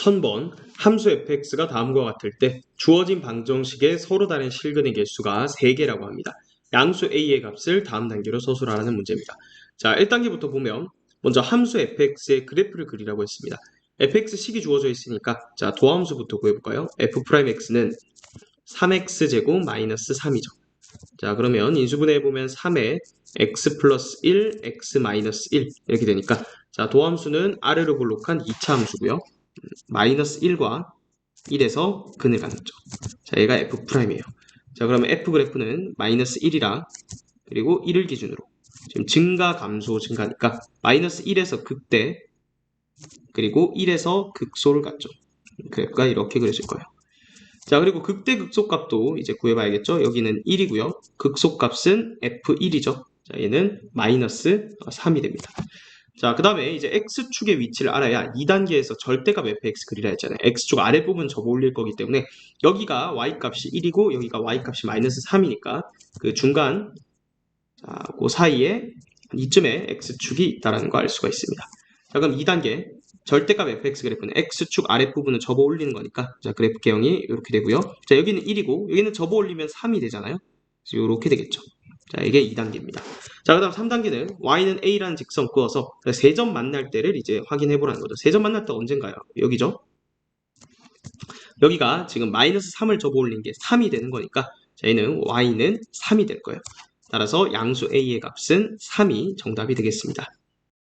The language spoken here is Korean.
1000번 함수 fx가 다음과 같을 때 주어진 방정식의 서로 다른 실근의 개수가 3개라고 합니다. 양수 a의 값을 다음 단계로 서술하라는 문제입니다. 자, 1단계부터 보면 먼저 함수 fx의 그래프를 그리라고 했습니다. fx식이 주어져 있으니까 자, 도함수부터 구해볼까요? f'x는 3x제곱 마이너스 3이죠. 자, 그러면 인수분해해 보면 3에 x 플러스 1, x 마이너스 1 이렇게 되니까 자, 도함수는 아래로 볼록한 2차 함수고요. 마이너스 1과 1에서 근을 갖죠. 자, 얘가 f'이에요. 자, 그러면 f 그래프는 마이너스 1이라 그리고 1을 기준으로 지금 증가 감소 증가니까 마이너스 1에서 극대 그리고 1에서 극소를 갖죠. 그래프가 이렇게 그려질 거예요. 자, 그리고 극대 극소값도 이제 구해봐야겠죠. 여기는 1이고요. 극소값은 f1이죠. 자, 얘는 마이너스 3이 됩니다. 자, 그 다음에 이제 x축의 위치를 알아야 2단계에서 절대값 fx 그리라 했잖아요. x축 아랫부분 접어 올릴 거기 때문에 여기가 y값이 1이고 여기가 y값이 마이너스 3이니까 그 중간 자, 그 사이에 이쯤에 x축이 있다는 거알 수가 있습니다. 자, 그럼 2단계 절대값 fx 그래프는 x축 아랫부분을 접어 올리는 거니까 자, 그래프 개형이 이렇게 되고요. 자, 여기는 1이고 여기는 접어 올리면 3이 되잖아요. 그래서 이렇게 되겠죠. 자, 이게 2단계입니다. 자, 그 다음 3단계는 y는 a라는 직선 그어서 세 점 만날 때를 이제 확인해 보라는 거죠. 세 점 만날 때 언젠가요? 여기죠. 여기가 지금 마이너스 3을 접어 올린 게 3이 되는 거니까 자, 얘는 y는 3이 될 거예요. 따라서 양수 a의 값은 3이 정답이 되겠습니다.